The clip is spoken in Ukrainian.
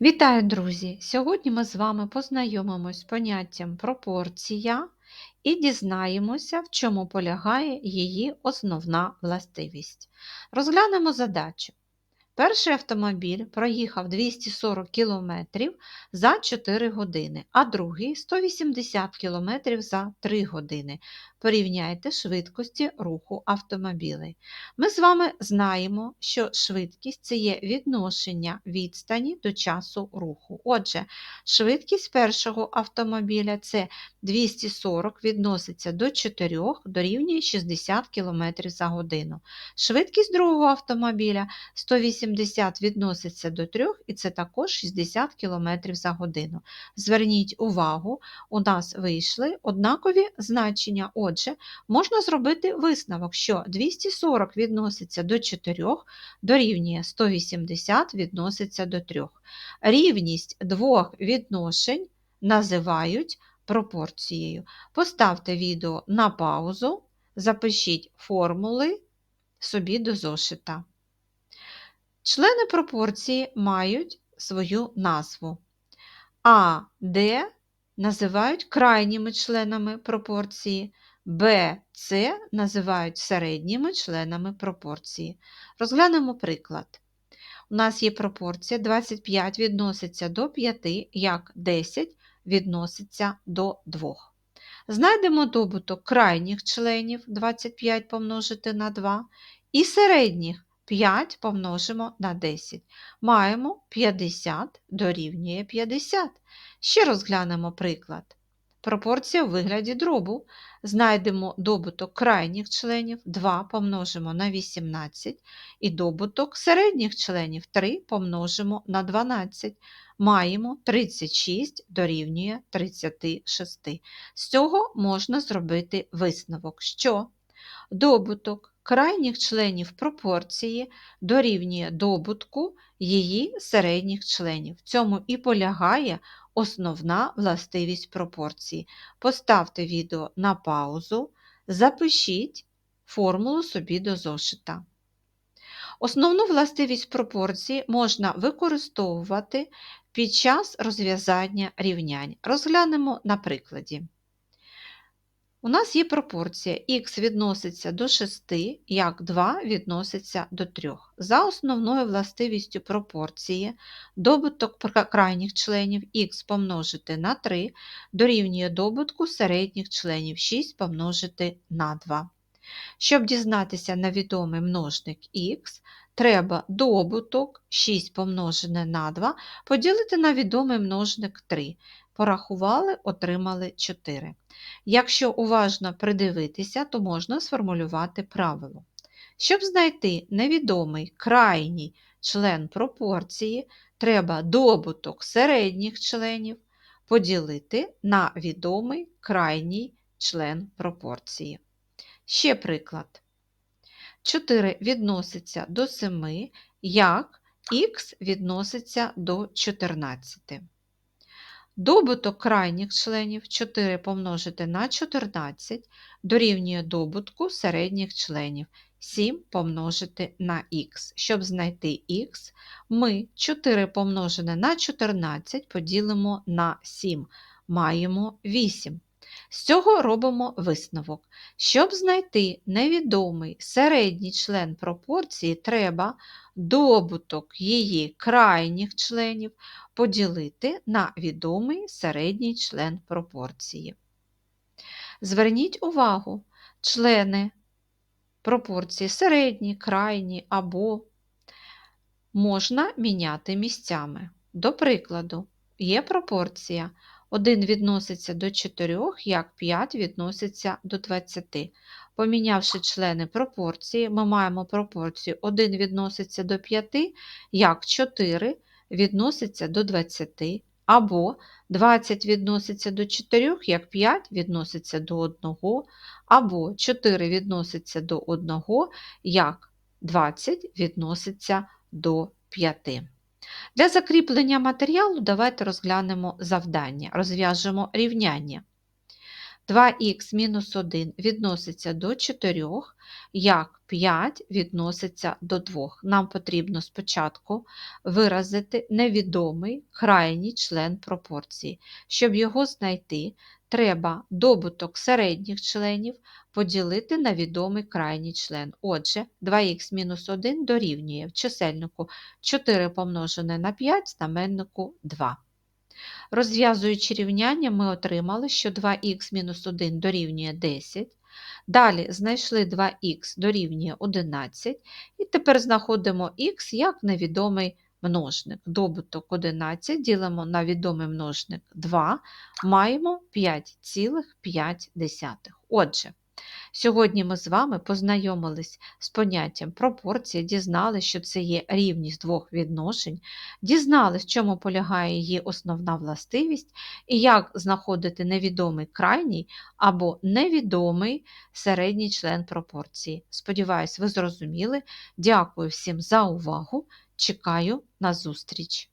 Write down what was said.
Вітаю, друзі! Сьогодні ми з вами познайомимось з поняттям пропорція і дізнаємося, в чому полягає її основна властивість. Розглянемо задачу. Перший автомобіль проїхав 240 км за 4 години, а другий 180 км за 3 години. Порівняйте швидкості руху автомобілей. Ми з вами знаємо, що швидкість це є відношення відстані до часу руху. Отже, швидкість першого автомобіля це 240 відноситься до 4 дорівнює 60 км за годину. Швидкість другого автомобіля 180 відноситься до 3 і це також 60 км за годину. Зверніть увагу, у нас вийшли однакові значення. Отже, можна зробити висновок, що 240 відноситься до 4, дорівнює 180 відноситься до 3. Рівність двох відношень називають пропорцією. Поставте відео на паузу, запишіть формули собі до зошита. Члени пропорції мають свою назву. А, Д називають крайніми членами пропорції, Б, С називають середніми членами пропорції. Розглянемо приклад. У нас є пропорція 25 відноситься до 5, як 10 відноситься до 2. Знайдемо добуток крайніх членів 25 помножити на 2 і середніх 5 помножимо на 10. Маємо 50 дорівнює 50. Ще розглянемо приклад. Пропорція у вигляді дробу. Знайдемо добуток крайніх членів 2 помножимо на 18 і добуток середніх членів 3 помножимо на 12. Маємо 36 дорівнює 36. З цього можна зробити висновок, що добуток крайніх членів пропорції дорівнює добутку її середніх членів. В цьому і полягає основна властивість пропорції. Поставте відео на паузу, запишіть формулу собі до зошита. Основну властивість пропорції можна використовувати під час розв'язання рівнянь. Розглянемо на прикладі. У нас є пропорція х відноситься до 6, як 2 відноситься до 3. За основною властивістю пропорції добуток крайніх членів х помножити на 3 дорівнює добутку середніх членів 6 помножити на 2. Щоб дізнатися на відомий множник х, треба добуток 6 помножене на 2 поділити на відомий множник 3. Порахували, отримали 4. Якщо уважно придивитися, то можна сформулювати правило. Щоб знайти невідомий крайній член пропорції, треба добуток середніх членів поділити на відомий крайній член пропорції. Ще приклад. 4 відноситься до 7, як х відноситься до 14. Добуток крайніх членів 4 помножити на 14 дорівнює добутку середніх членів 7 помножити на х. Щоб знайти х, ми 4 помножене на 14 поділимо на 7, маємо 8. З цього робимо висновок. Щоб знайти невідомий середній член пропорції, треба добуток її крайніх членів поділити на відомий середній член пропорції. Зверніть увагу, члени пропорції середні, крайні або можна міняти місцями. До прикладу, є пропорція 1 відноситься до 4, як 5 відноситься до 20. Помінявши члени пропорції, ми маємо пропорцію 1 відноситься до 5, як 4 відноситься до 20, або 20 відноситься до 4, як 5 відноситься до 1, або 4 відноситься до 1, як 20 відноситься до 5. Для закріплення матеріалу давайте розглянемо завдання, розв'яжемо рівняння. 2х мінус 1 відноситься до 4, як 5 відноситься до 2. Нам потрібно спочатку виразити невідомий крайній член пропорції. Щоб його знайти, треба добуток середніх членів поділити на відомий крайній член. Отже, 2х-1 дорівнює в чисельнику 4 помножене на 5, знаменнику 2. Розв'язуючи рівняння, ми отримали, що 2х-1 дорівнює 10. Далі знайшли 2х дорівнює 11, і тепер знаходимо х як невідомий множник. Добуток 11 ділимо на відомий множник 2, маємо 5,5. Отже, Сьогодні ми з вами познайомились з поняттям пропорція, дізнали, що це є рівність двох відношень, дізнались, в чому полягає її основна властивість і як знаходити невідомий крайній або невідомий середній член пропорції. Сподіваюсь, ви зрозуміли. Дякую всім за увагу. Чекаю на зустріч!